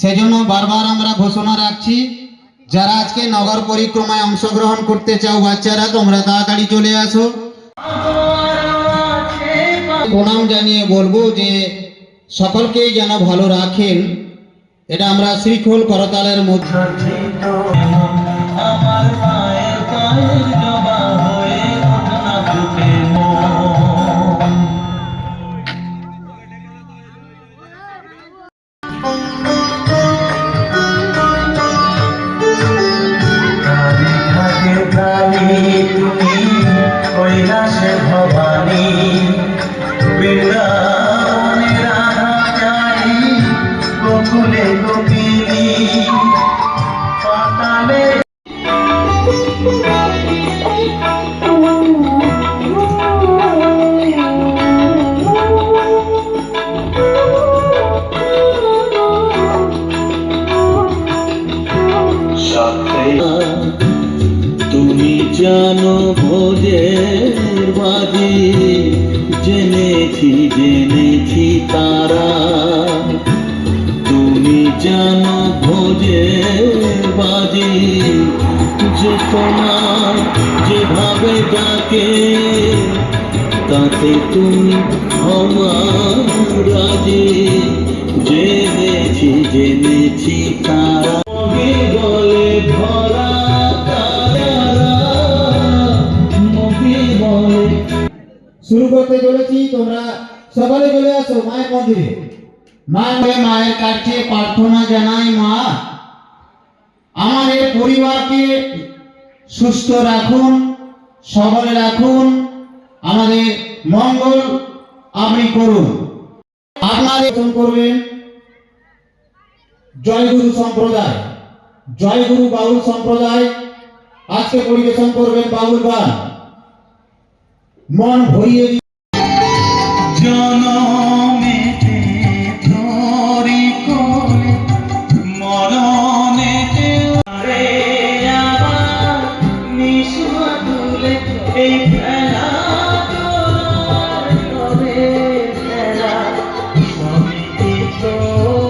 সেজন্য বারবার আমরা ঘোষণা রাখছি, যারা আজকে নগর পরিক্রমায় অংশগ্রহণ করতে চাও বাচ্চারা, তোমরা তাড়াতাড়ি চলে আসো। প্রণাম জানিয়ে বলব যে সকলকেই যেন ভালো রাখেন, এটা আমরা শ্রীখোল করতালের মধ্যে পায়ের জেনেছি তারা, তুমি জানো ভোজের বাজি, যে তোমার যেভাবে ডাকে, তাতে তুমি আমার রাজি। জেনেছি জেনেছি তারা। শুরু করতে চলেছি তোমরা সকালে চলে আসো মায়ের মন্দিরে? মায়ের মায়ের কাছে প্রার্থনা জানাই, মা। আমাদের পরিবারকে সুস্থ রাখুন, সবলে রাখুন, আমাদের মঙ্গল আপনি করুন। আপনাদের ফোন করবেন? জয়গুরু সম্প্রদায়। জয়গুরু বাউল সম্প্রদায়। আজকে পরিবেশন করবেন বাউল গান। মন ভরিয়ে নিশা তুলে এই খেলা।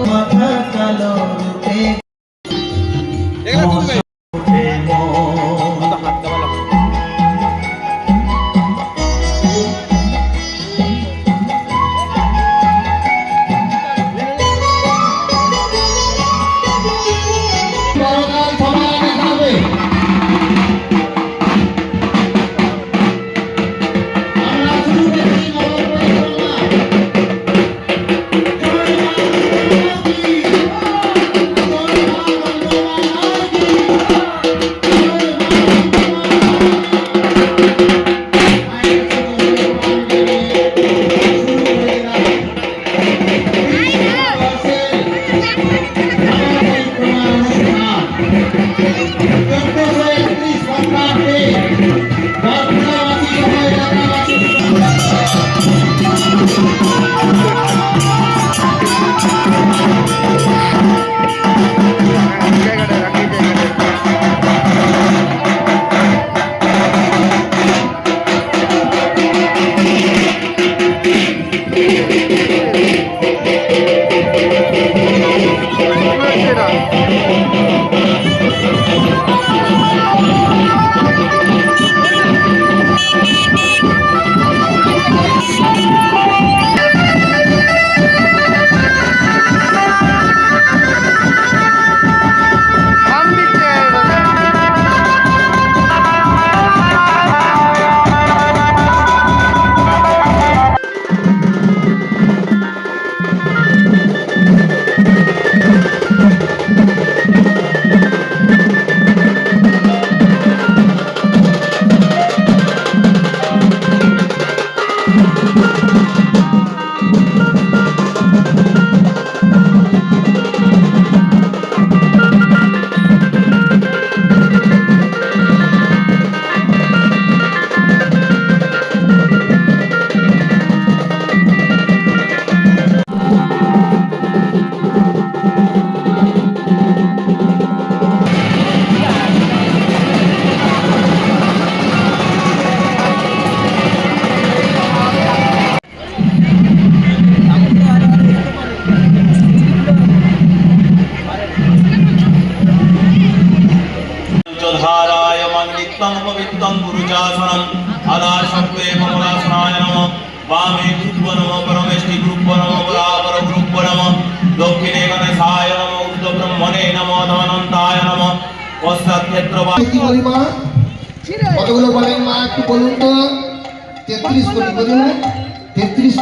মাথা কালো ত্বং পবিত্রং গুরুচাসনম। আলা শব্দে কমলাসনায় নম। বামে ধূপ নম পরমেষ্টি গ্রুপ নম বরাবর গ্রুপ নম। দক্ষিণে গণেশায় নম উর্ধ ব্রহ্মণে নম ধনন্তায় নম। পশ্চাৎক্ষেত্র মা। কতগুলো বলেন মা একটু বলুন তো? তেত্রিশ কোটি বলুন। তেত্রিশ